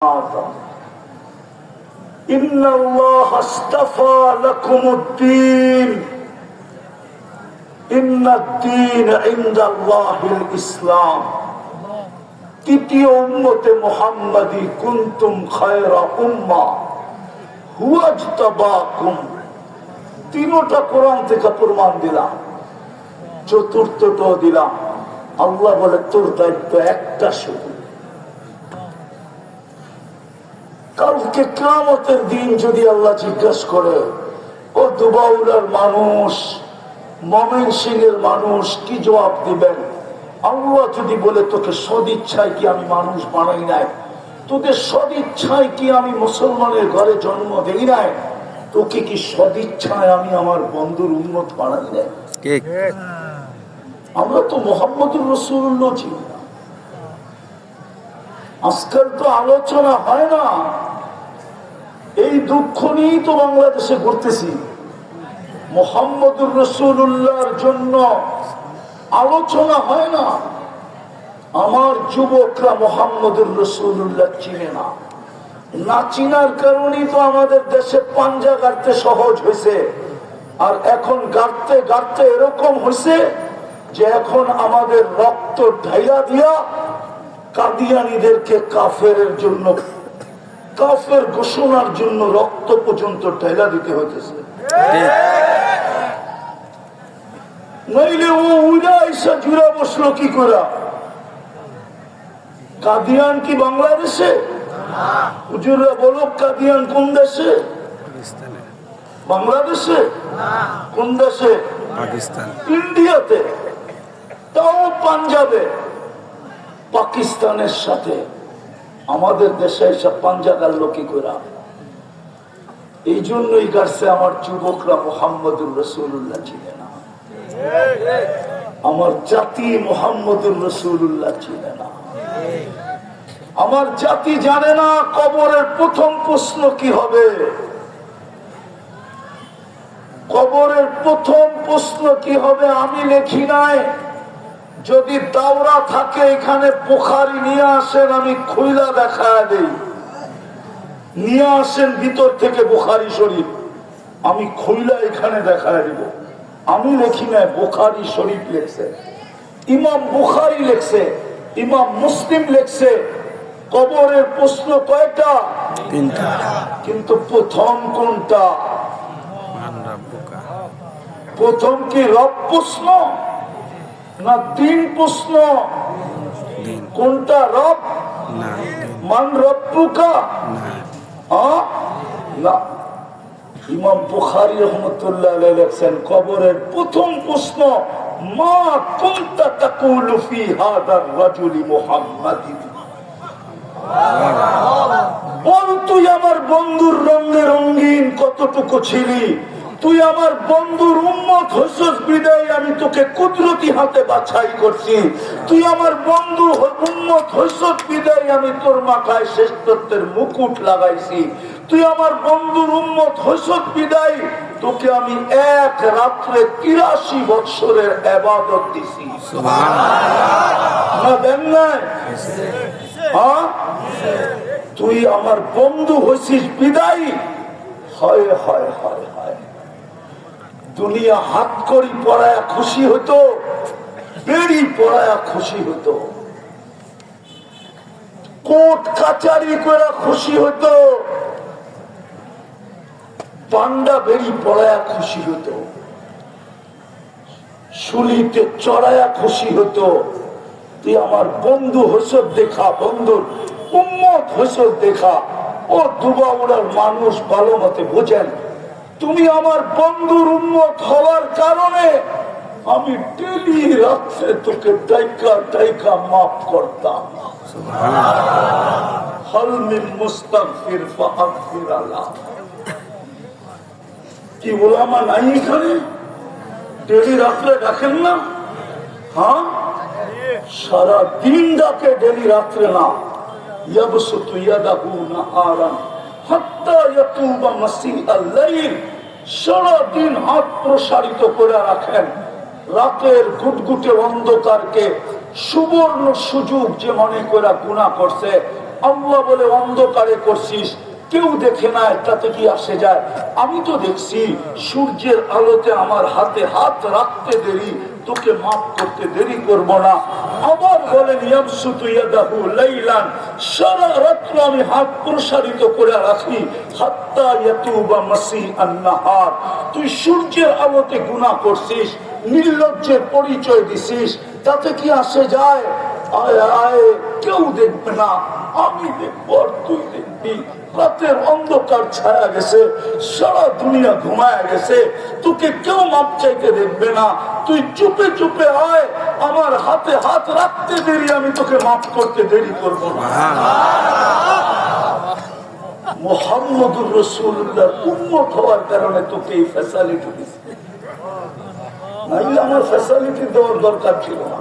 هذا إن الله اصطفى لكم الدين إن الدين عند الله الإسلام তৃতীয় উম্মতে মোহাম্মদী কুন্তুম খায়রা উম্মা হুয়াজতাবাকুম তিনোটা কোরআন থেকে প্রমাণ দিলাম চতুর্থটাও দিলাম আল্লাহ বলে তোর দায়িত্ব একটা শুধু কালকে কামতের দিন যদি আল্লাহ জিজ্ঞাসা করে ও দুবাউলার মানুষ মমেন সিং এর মানুষ কি জবাব দিবেন? আল্লাহ যদি বলে তোকে সদিচ্ছায় কি আমি মানুষ বানাই নাই? তোদের সদিচ্ছায় কি আমি মুসলমানের ঘরে জন্ম দেই নাই? তোকে কি সদিচ্ছায় আমি আমার বন্ধুর উন্নত বানাই নাই? আমরা তো মোহাম্মদুর রসুল্লাহ চিনি না আজকাল তো আলোচনা হয় না। এই দুঃখ নিয়েই তো বাংলাদেশে ঘুরতেছি। মোহাম্মদুর রসুল্লাহর জন্য আলোচনা হয় না। আমার যুবকরা মোহাম্মদুর রসুল্লাহ চিনে না। না চিনার কারণেই তো আমাদের দেশে পাঞ্জা গাড়তে সহজ হয়েছে। আর এখন গাড়তে গাড়তে এরকম হয়েছে যে এখন আমাদের রক্ত ঢাইলা দিয়া কাদিয়ানিদেরকে কাফের জন্য কাফের ঘোষণার জন্য রক্ত পর্যন্ত ঢাইলা দিতে হতেছে ঠিক। নইলে ও উড়া এসে জুড়া বসল কি করে? কাদিয়ান কি বাংলাদেশে? হুজুররা বলো কাদিয়ান কোন দেশে? বাংলাদেশে? কোন দেশে? পাকিস্তান। ইন্ডিয়াতে। তাও পাঞ্জাবে। পাকিস্তানের সাথে। আমাদের দেশে এসব পাঞ্জাগার লোকি করা এই জন্যই গাছে আমার যুবকরা মোহাম্মদুর রসুল্লাহ ছিলেন আমার জাতি মোহাম্মদুর রসুল্লাহ ছিলেন আমার জাতি জানে না কবরের প্রথম প্রশ্ন কি হবে। কবরের প্রথম প্রশ্ন কি হবে আমি লেখি নাই। যদি দাওরা থাকে এখানে পোখারি নিয়ে আসেন আমি খুইলা দেখা দেই। নিয়ে আসেন ভিতর থেকে বোখারি শরীফ। আমি খুইলা এখানে দেখা দিব। আমি লেখি নাই বুখারি শরীফ লেখছে। ইমাম বুখারি লেখছে ইমাম মুসলিম লেখছে। কবরের প্রশ্ন কয়টা? তিনটা। কিন্তু প্রথম কোনটা? প্রথম কি রব প্রশ্ন? না তিন প্রশ্ন। কোনটা রব? মান রব্বুকা? না। ইমাম বুখারী রহমতুল্লাহ লেখছেন কবরের প্রথম প্রশ্ন মা কুনতা তাকুলু ফি হাদার রাজুলি মুহাম্মাদিন? বল তুই আমার বন্ধুর রঙে রঙিন কতটুকু ছিলি? তুই আমার বন্ধুর উম্মত হইসস বিদায়, আমি তোকে কুদরতি হাতে বাছাই করছি। তুই আমার বন্ধু উম্মত হইসস বিদায়, আমি তোর মাথায় শ্রেষ্ঠত্বের মুকুট লাগাইছি। তুই আমার বন্ধুর উম্মত হইসস বিদায়, তোকে আমি এক রাত্রে তিরাশি বৎসরের আবাদত দিছি। হ্যাঁ? তুই আমার বন্ধু হয়েছিস বিদায়? হয় হয় হয় হয়। দুনিয়া হাত করি পড়ায় খুশি হতো বেড়ি পড়ায় খুশি হতো কোর্ট কাচারি করে খুশি হতো পান্ডা বেড়ি পড়ায় খুশি হতো শুলিতে চড়ায়া খুশি হতো তুই আমার বন্ধু হসত দেখা বন্ধুর উম্মত হসত দেখা। ও দুবাউড়ার মানুষ ভালো মতে বোঝেন। তুমি আমার বন্ধুর উন্মত হওয়ার কারণে আমি ডেলি রাত্রে তোকে ডাইকা টাইকা মাফ করতাম। হলমিন মুস্তাগফির ফাগফির আল্লাহ কি ওলামা নাই এখানে? ডেলি রাত্রে ডাকেন না? হ্যাঁ? সারা দিন ডাকে ডেলি রাত্রে না। ইয়াবসুতু ইয়াদাহু নাহারান হাত্তা ইয়াতুবা মাসিআল লাইল। সারা দিন হাত প্রসারিত করে রাখেন। রাতের গুটগুটে অন্ধকারকে সুবর্ণ সুযোগ যে মনে করে গুণা করছে, আল্লাহ বলে, অন্ধকারে করছিস, কেউ দেখে না তাতে কি আসে যায়? আমি তো দেখছি, সূর্যের আলোতে আমার হাতে হাত রাখতে দেরি তোকে মাফ করতে দেরি করব না। আবার বলেন, ইয়ামসুতু ইয়াদাহু লাইলান। সারা রাত্র আমি হাত প্রসারিত করে রাখি। হাত্তা ইয়াতুবা মাসি আন-নাহার তুই সূর্যের আলোতে গুনাহ করছিস, নির্লজ্জের পরিচয় দিছিস, তাতে কি আসে যায়? আয় আয়, কেউ দেখবে না। আমি দেখব আর তুই দেখবি রাতের অন্ধকার ছায়া গেছে, সারা দুনিয়া ঘুমায় গেছে, তোকে কেউ মাপ চাইতে দেখবে না। তুই চুপে চুপে আয়, আমার হাতে হাত রাখতে দেরি, আমি তোকে মাফ করতে দেরি করব না। আমার ফ্যাসিলিটি দেওয়ার দরকার ছিল না।